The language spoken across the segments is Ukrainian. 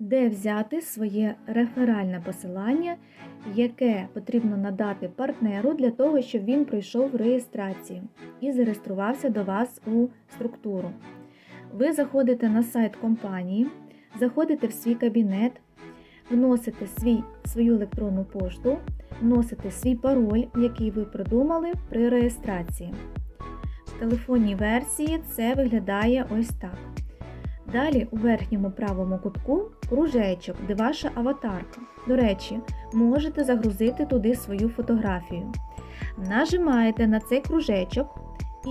де взяти своє реферальне посилання, яке потрібно надати партнеру для того, щоб він пройшов реєстрацію і зареєструвався до вас у структуру. Ви заходите на сайт компанії, заходите в свій кабінет, вносите свій, свою електронну пошту, вносите свій пароль, який ви придумали при реєстрації. В телефонній версії це виглядає ось так. Далі у верхньому правому кутку кружечок, де ваша аватарка. До речі, можете загрузити туди свою фотографію. Нажимаєте на цей кружечок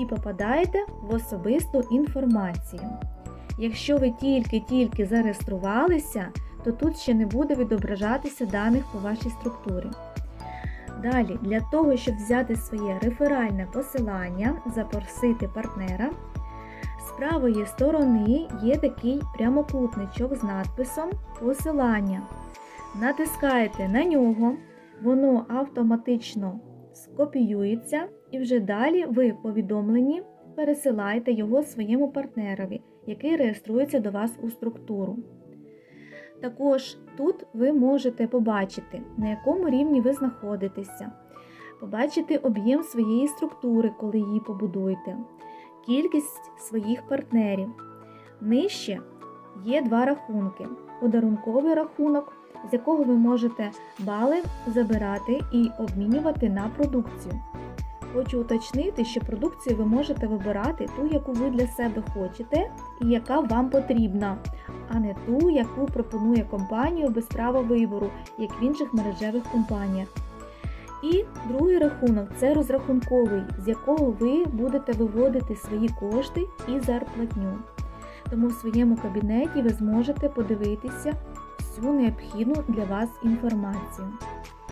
і попадаєте в особисту інформацію. Якщо ви тільки-тільки зареєструвалися, то тут ще не буде відображатися даних по вашій структурі. Далі, для того, щоб взяти своє реферальне посилання, запросити партнера, правої сторони є такий прямокутничок з надписом Посилання. Натискаєте на нього, воно автоматично скопіюється, і вже далі ви повідомлені пересилаєте його своєму партнерові, який реєструється до вас у структуру. Також тут ви можете побачити, на якому рівні ви знаходитеся, побачити об'єм своєї структури, коли її побудуєте, кількість своїх партнерів. Нижче є два рахунки: подарунковий рахунок, з якого ви можете бали забирати і обмінювати на продукцію. Хочу уточнити, що продукцію ви можете вибирати ту, яку ви для себе хочете і яка вам потрібна, а не ту, яку пропонує компанія без права вибору, як в інших мережевих компаніях. І другий рахунок це розрахунковий, з якого ви будете виводити свої кошти і зарплатню. Тому в своєму кабінеті ви зможете подивитися всю необхідну для вас інформацію.